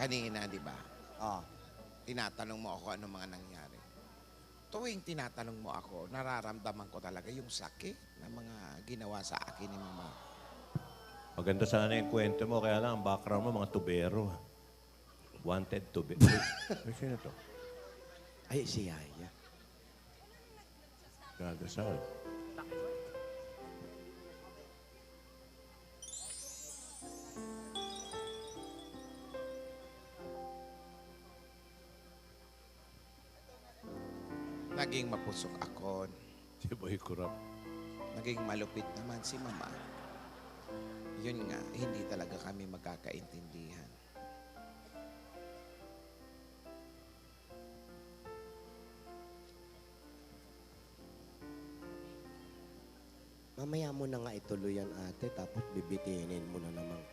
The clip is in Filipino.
kanina, di ba? Oh. Tinatanong mo ako ano mga nangyari. Tuwing tinatanong mo ako, nararamdaman ko talaga yung sakit na mga ginawa sa akin ni Mama. Maganda sana yung kwento mo, kaya lang ang background mo, mga tubero. Wanted to be. Ay, sino to? Ay, si Yaya. Gagasal. Naging mapusok ako. Si Boy Kurap. Naging malupit naman si Mama. Yun nga, hindi talaga kami magkakaintindihan. Mamaya mo na nga ituloy yan ate, tapos bibitinin mo na naman